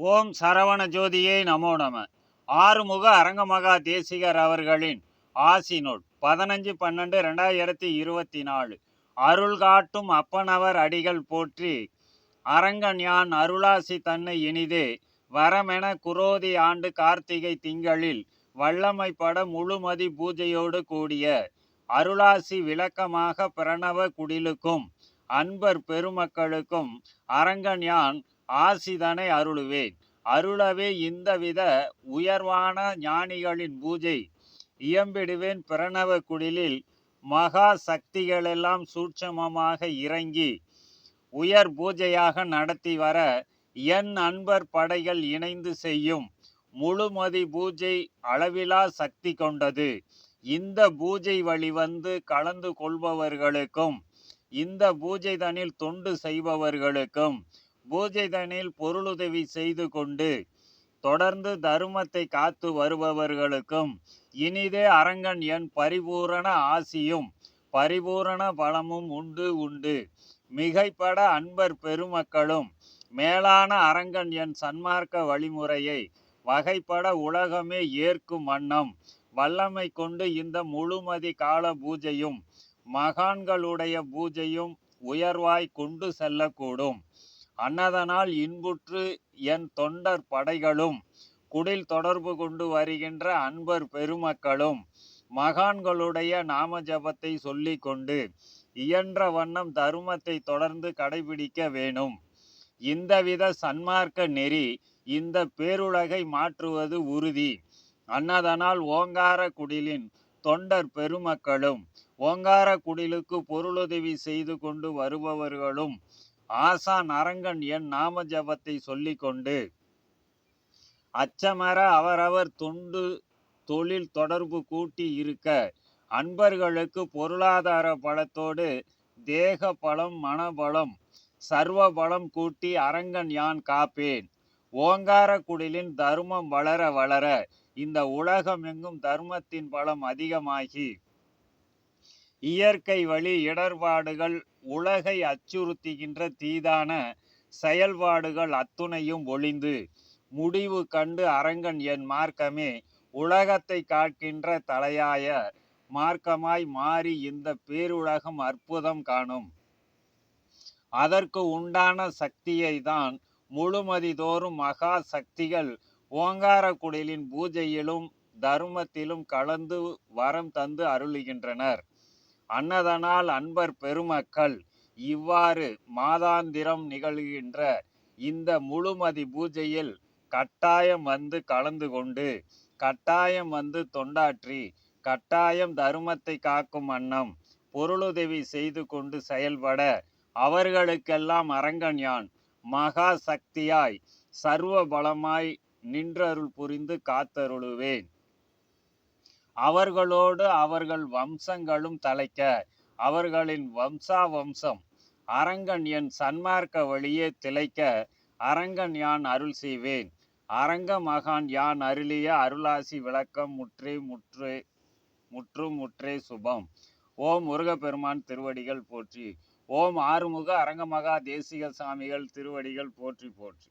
ஓம் சரவண ஜோதியை நமோ நம. ஆறுமுக அரங்கமகா தேசிகர் அவர்களின் ஆசி நோட் பதினஞ்சு பன்னெண்டு ரெண்டாயிரத்தி இருபத்தி நாலு அருள் காட்டும் அப்பனவர் அடிகள் போற்றி அரங்கன் யான் அருளாசி தன்னை இனிதே. வரமென குரோதி ஆண்டு கார்த்திகை திங்களில் வல்லமைப்பட முழுமதி பூஜையோடு கூடிய அருளாசி விளக்கமாக பிரணவ குடிலுக்கும் அன்பர் பெருமக்களுக்கும் அரங்கன் யான் ஆசிதனை அருளுவேன். அருளவே இந்தவித உயர்வான ஞானிகளின் பூஜை. இயம்பிடுவேன் பிரணவ குடிலில் மகா சக்திகளெல்லாம் சூட்சமமாக இறங்கி உயர் பூஜையாக நடத்தி வர என் அன்பர் படைகள் இணைந்து செய்யும் முழுமதி பூஜை அளவிலா சக்தி கொண்டது. இந்த பூஜை வழி வந்து கலந்து கொள்பவர்களுக்கும் இந்த பூஜை தனில் தொண்டு செய்பவர்களுக்கும் பூஜைதனில் பொருளுதவி செய்து கொண்டு தொடர்ந்து தருமத்தை காத்து வருபவர்களுக்கும் இனிதே அரங்கன் என் பரிபூரண ஆசியும் பரிபூரண பலமும் உண்டு உண்டு. மிகைப்பட அன்பர் பெருமக்களும் மேலான அரங்கன் என் சன்மார்க்க வழிமுறையை வகைப்பட உலகமே ஏற்கும் வண்ணம் வல்லமை கொண்டு இந்த முழுமதி கால பூஜையும் மகான்களுடைய பூஜையும் உயர்வாய் கொண்டு செல்லக்கூடும். அன்னதனால் இன்புற்று என் தொண்டர் படைகளும் குடில் தொடர்பு கொண்டு வருகின்ற அன்பர் பெருமக்களும் மகான்களுடைய நாம ஜபத்தை சொல்லி கொண்டு இயன்ற வண்ணம் தருமத்தை தொடர்ந்து கடைபிடிக்க வேணும். இந்தவித சன்மார்க்க நெறி இந்த பேருலகை மாற்றுவது உறுதி. அன்னதனால் ஓங்கார குடிலின் தொண்டர் பெருமக்களும் ஓங்கார குடிலுக்கு பொருளுதவி செய்து கொண்டு வருபவர்களும் ஆசான் அரங்கன் என் நாம ஜபத்தை சொல்லிக்கொண்டு அச்சமர அவரவர் தொண்டு தொழில் தொடர்பு கூட்டி இருக்க அன்பர்களுக்கு பொருளாதார பலத்தோடு தேக பலம் மனபலம் சர்வ பலம் கூட்டி அரங்கன் யான் காப்பேன். ஓங்கார குடிலின் தர்மம் வளர வளர இந்த உலகமெங்கும் தர்மத்தின் பலம் அதிகமாகி இயற்கை வழி இடர்பாடுகள் உலகை அச்சுறுத்துகின்ற தீதான செயல்பாடுகள் அத்துணையும் ஒளிந்து. முடிவு கண்டு அரங்கன் என் மார்க்கமே உலகத்தை காக்கின்ற தலையாய மார்க்கமாய் மாறி இந்த பேருலகம் அற்புதம் காணும். அதற்கு உண்டான சக்தியை தான் முழுமதி தோறும் மகா சக்திகள் ஓங்கார குடிலின் பூஜையிலும் தர்மத்திலும் கலந்து வரம் தந்து அருளுகின்றனர். அன்னதனால் அன்பர் பெருமக்கள் இவ்வாறு மாதாந்திரம் நிகழ்கின்ற இந்த முழுமதி பூஜையில் கட்டாயம் வந்து கலந்து கொண்டு கட்டாயம் வந்து தொண்டாற்றி கட்டாயம் தருமத்தை காக்கும் அன்னம் பொருளுதவி செய்து கொண்டு செயல்பட அவர்களுக்கெல்லாம் அரங்கன் யான் மகா சக்தியாய் சர்வ பலமாய் நின்றருள் புரிந்து காத்தருளுவேன். அவர்களோடு அவர்கள் வம்சங்களும் தலைக்க அவர்களின் வம்சா வம்சம் அரங்கன் என் சன்மார்க்க வழியே திளைக்க அரங்கன் யான் அருள் செய்வேன். அரங்க மகான் யான் அருளிய அருளாசி விளக்கம் முற்றே முற்றே முற்றும் முற்றே சுபம். ஓம் முருகப்பெருமான் திருவடிகள் போற்றி. ஓம் ஆறுமுக அரங்கமகா தேசிக சாமிகள் திருவடிகள் போற்றி போற்றி.